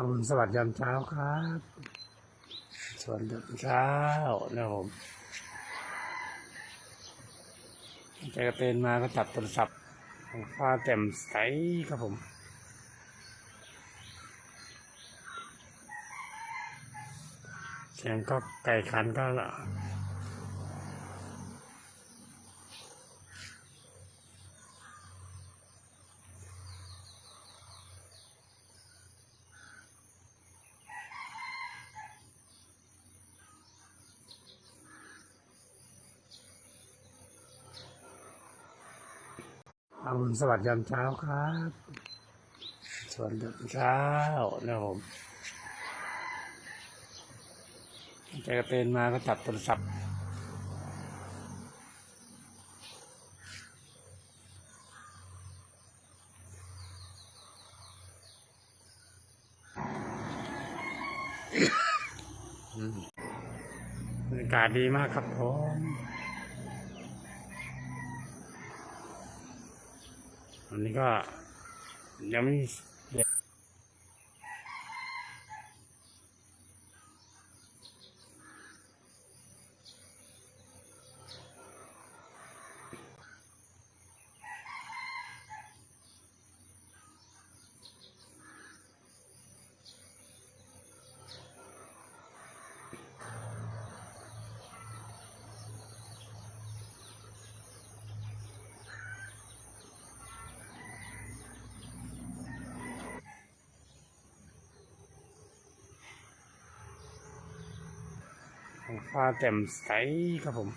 อารุณสวัสดิ์ยามเช้าครับ สวัสดีเช้านะครับผมใจกระเตนมาก็จับโทรศัพท์ของฟ้าแจ่มใสครับผมเสียงก็ไก่ขันก็ อารุณสวัสดิ์ยามเช้าครับ สวัสดีเช้านะครับผมใจกระเตนมาก็จับโทรศัพท์อืมบรรยากาศดีมากครับผม อันนี้ก็ยังไม่ ฟ้าแจ่มใสครับผม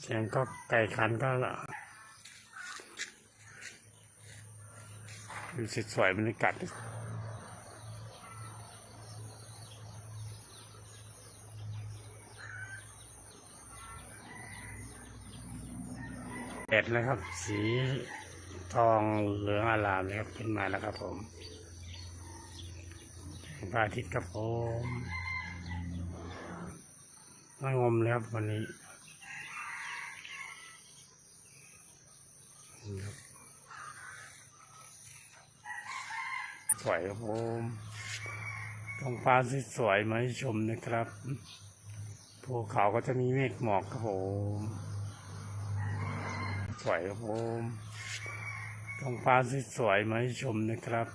เสียงก็ไก่ขันก็ละดูสวยบรรยากาศแดดนะครับ สีทองเหลืองอลามเลยครับ ขึ้นมาแล้วครับผม พระอาทิตย์ครับผมมางมเลยครับวันนี้สวยครับผมท้องฟ้าสวยๆมาให้ชมนะครับภูเขาก็จะมีเมฆหมอกครับผมสวยครับผมท้องฟ้าสวยๆมาให้ชมนะครับ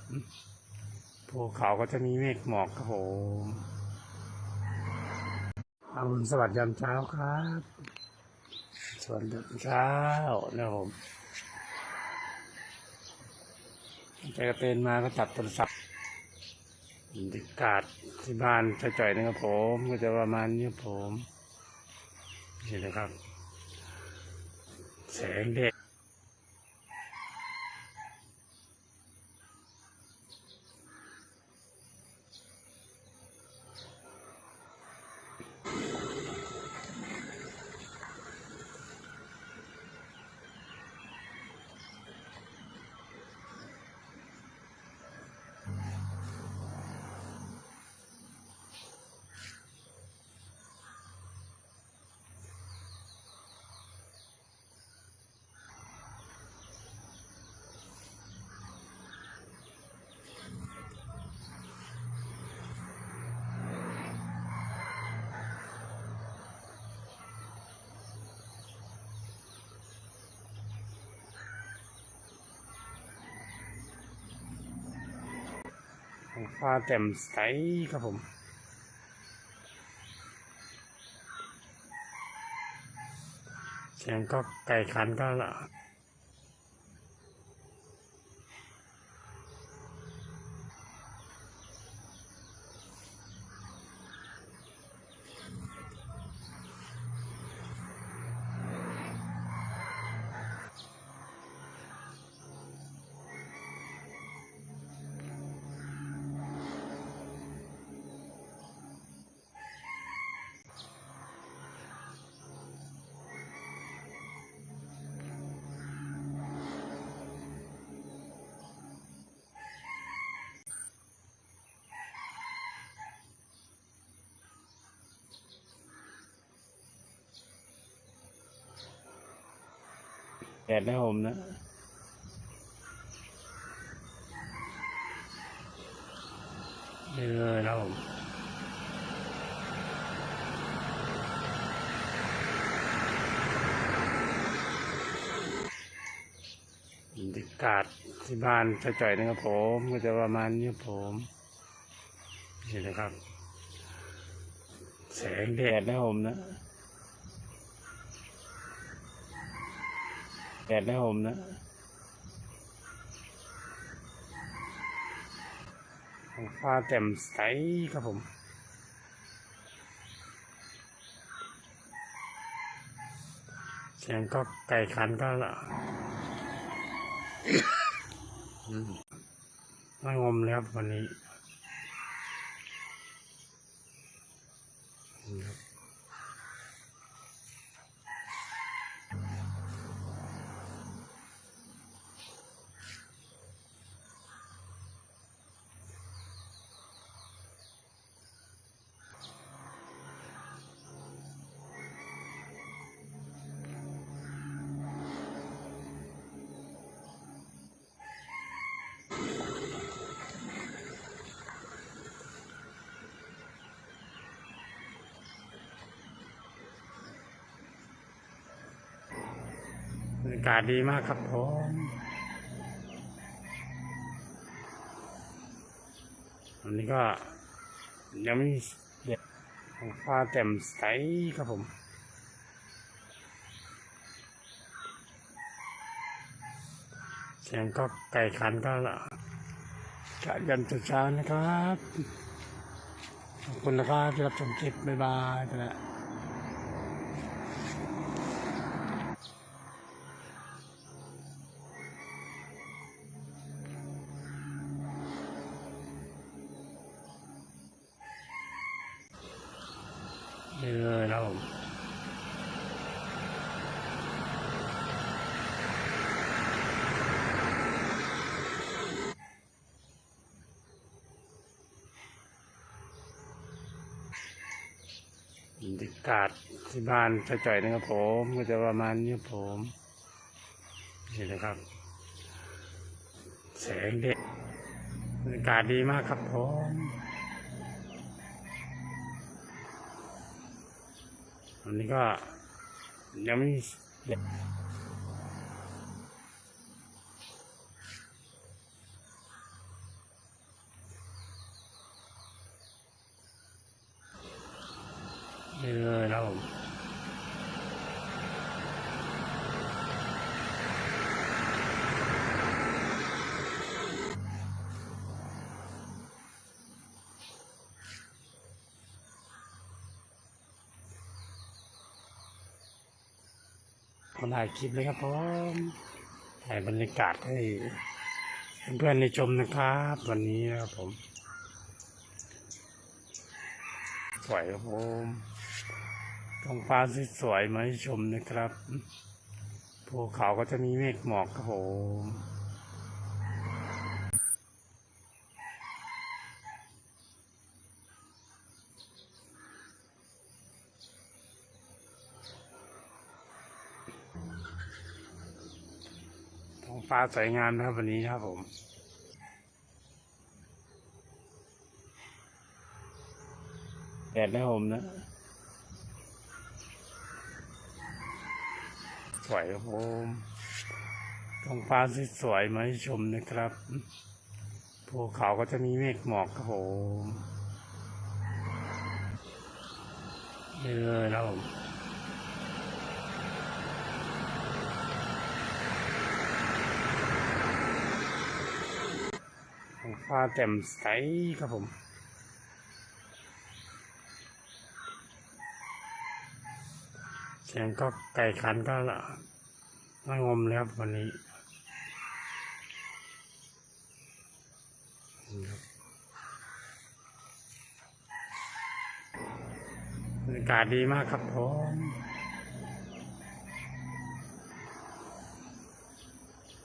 ภูเขาก็จะมีเมฆหมอกครับผมอารุณสวัสดิ์ยามเช้าครับ สวัสดีเช้านะครับผมใจกระเตนมาก็จับโทรศัพท์บรรยากาศที่บ้านจ่อยๆนะครับผม ก็จะประมาณนี้ครับผม นี่นะครับ แสงแดด ฟ้าแจ่มใสครับผม เสียงก็ไก่ขันก็ แดและห่มนะนี่เลยนะผมบรรยากาศที่บ้านจะใจ่อนะครับผมก็จะประมาณนี้ผมนี่นะครับ แสงแดดนะผมนะ แดดนะครับผมนะฟ้าแจ่มใสครับผมเสียงก็ไก่ขันก็ละมไม่งมเลยครับวันนี้ากาศดีมากครับผมวันนี้ก็ ยังไม่เด็ดท้องฟ้าแจ่มใสครับผมเสียงก็ไก่ขันก็ละกะยันเช้านะครับ ขอบคุณนะครับที่รับชมคลิป บ๊ายบายไปแล้ว นี่เลยครับผมบรรยา กาศที่บ้านจะจ่อยนะครับผมก็จะประมาณนี้ผมนี่นะครับ แสงเด็ดบรรยากาศดีมากครับผมวันนี้ก็ยังไม่เด็ดนี่เลยครับผม มาถ่ายคลิปเลยครับผมถ่ายบรรยากาศให้เพื่อนๆในชมนะครับ วันนี้นะครับผมสวยครับผมท้องฟ้าสวยๆมาให้ชมนะครับภูเขาก็จะมีเมฆหมอกครับผม ท้องฟ้าสวยงามนะครับวันนี้ครับผม แดดนะผมนะ สวยครับผมท้องฟ้าสวยๆมาให้ชมนะครับภูเขาก็จะมีเมฆหมอกครับผมนี่เลยนครับผม ท้องฟ้าแจ่มใสครับผมเสียงก็ไก่ขันก็ละไม่งมเลยครับวันนี้บรรยากาศดีมากครับผม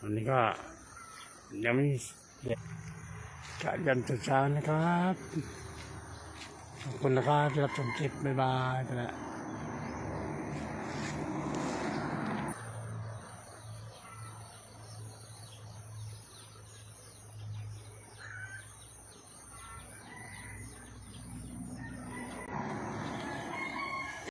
วันนี้ก็ยังไม่ กะยันเช้านะครับ ขอบคุณนะครับที่รับชมคลิป บ๊ายบายไปแล้ว